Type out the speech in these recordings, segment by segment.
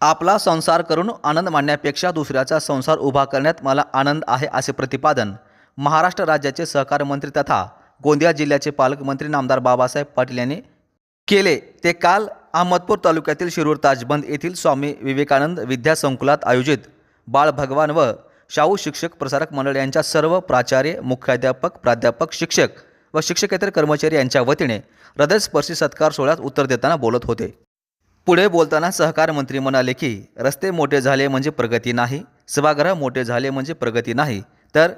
आपला संसार करून आनंद मानण्यापेक्षा दुसऱ्याचा संसार उभा करण्यात मला आनंद आहे असे प्रतिपादन महाराष्ट्र राज्याचे सहकार मंत्री तथा गोंदिया जिल्ह्याचे पालकमंत्री नामदार बाबासाहेब पाटील यांनी केले. ते काल अहमदपूर तालुक्यातील शिरूर ताजबंद येथील स्वामी विवेकानंद विद्यासंकुलात आयोजित बाळ भगवान व शाहू शिक्षक प्रसारक मंडळ यांच्या सर्व प्राचार्य मुख्याध्यापक प्राध्यापक शिक्षक व शिक्षकेतर कर्मचारी यांच्या वतीने हृदयस्पर्शी सत्कार सोहळ्यात उत्तर देताना बोलत होते. पुढे बोलताना सहकार मंत्री म्हणाले की रस्ते मोठे झाले म्हणजे प्रगती नाही सभागृह मोठे झाले म्हणजे प्रगती नाही तर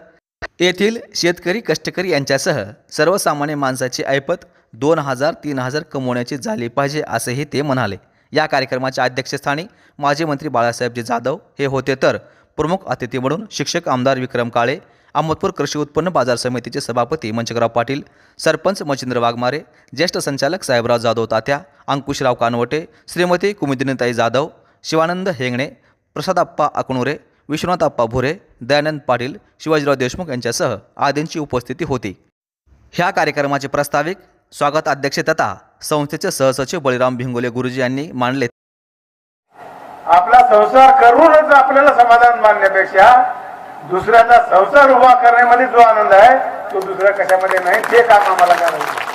येथील शेतकरी कष्टकरी यांच्यासह सर्वसामान्य माणसाची ऐपत दोन हजार तीन हजार कमवण्याची झाली पाहिजे असेही ते म्हणाले. या कार्यक्रमाच्या अध्यक्षस्थानी माजी मंत्री बाळासाहेबजी जाधव हे होते तर प्रमुख अतिथी म्हणून शिक्षक आमदार विक्रम काळे अहमदपूर कृषी उत्पन्न बाजार समितीचे सभापती मंचकराव पाटील सरपंच मच्छिंद्र वाघमारे ज्येष्ठ संचालक साहेबराव जाधव तात्या अंकुशराव कानवटे श्रीमती कुमुदिनीताई जाधव शिवानंद हेंगणे प्रसादाप्पा अकणुरे विश्वनाथाप्पा भुरे दयानंद पाटील शिवाजीराव देशमुख यांच्यासह आदींची उपस्थिती होती. ह्या कार्यक्रमाचे प्रस्ताविक स्वागत अध्यक्ष तथा संस्थेचे सहसचिव बळीराम भिंगोले गुरुजी यांनी मांडले आपला संसार करूनच आपल्याला समाधान मानण्यापेक्षा दुसऱ्याचा संसार उभा करण्यामध्ये जो आनंद आहे तो दुसऱ्या कशामध्ये नाही ते काम आम्हाला करायचं.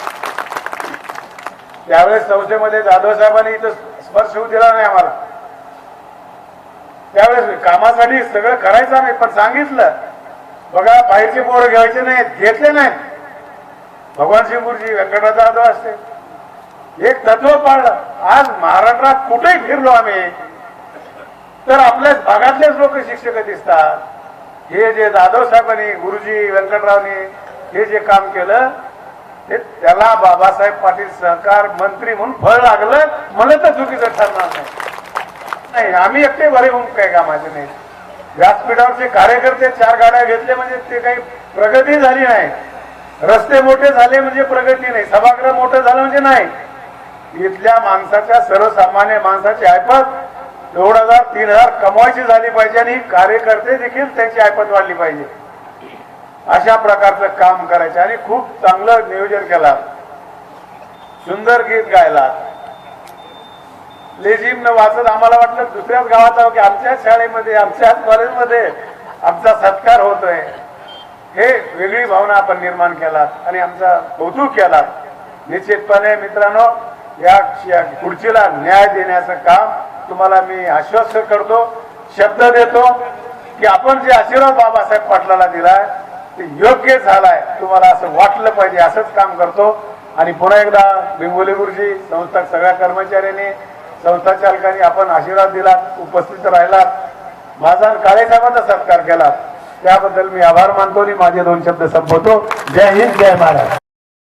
त्यावेळेस संस्थेमध्ये जाधव साहेबांनी इथं स्पर्श होऊ दिला नाही आम्हाला. त्यावेळेस कामासाठी सगळं करायचं नाही पण सांगितलं बघा बाहेरचे पोरं घ्यायचे नाहीत घेतले नाहीत. भगवान सिंग गुरुजी व्यंकटराव जाधव असते. एक तत्व पाळलं आज महाराष्ट्रात कुठेही फिरलो आम्ही तर आपल्याच भागातलेच लोक शिक्षक दिसतात. हे जे जाधव साहेबांनी गुरुजी व्यंकटरावनी हे जे काम केलं ते त्याला बाबासाहेब पाटील सहकार मंत्री म्हणून फळ लागलं म्हणलं तर चुकीचं ठरणार नाही. नाही आम्ही एकटे बरे होऊन काय कामाचे नाही. व्यासपीठावरचे कार्यकर्ते चार गाड्या घेतले म्हणजे ते काही प्रगती झाली नाही. रस्ते मोठे झाले म्हणजे प्रगती नाही. सभागृह मोठं झालं म्हणजे नाही. इथल्या माणसाच्या सर्वसामान्य माणसाची ऐपत दोन हजार तीन हजार कमवायची झाली पाहिजे आणि कार्यकर्ते देखील त्यांची ऐपत वाढली पाहिजे. अशा प्रकारचं काम करायचं आणि खूप चांगलं नियोजन केला. सुंदर गीत गायला. लेझिम न वाचत आम्हाला वाटलं दुसऱ्याच गावात की आमच्याच शाळेमध्ये आमच्याच कॉलेजमध्ये आमचा सत्कार होतोय. हे वेगळी भावना आपण निर्माण केला आणि आमचा कौतुक केला निश्चितपणे मित्रांनो या खुर्चीला न्याय देण्याचं काम तुम्हाला मी आश्वस्त करतो शब्द देतो की आपण जे आशीर्वाद बाबासाहेब पाटलाला दिलाय ते योग्य झालाय. तुम्हाला असं वाटलं पाहिजे असंच काम करतो. आणि पुन्हा एकदा बिंगोली गुरुजी संस्था सगळ्या कर्मचाऱ्यांनी संस्था चालकांनी आपण आशीर्वाद दिलात उपस्थित राहिलात. माझा काळेसाहेबांचा सत्कार केला त्याबद्दल मी आभार मानतो आणि माझे दोन शब्द संपवतो. जय हिंद जय महाराज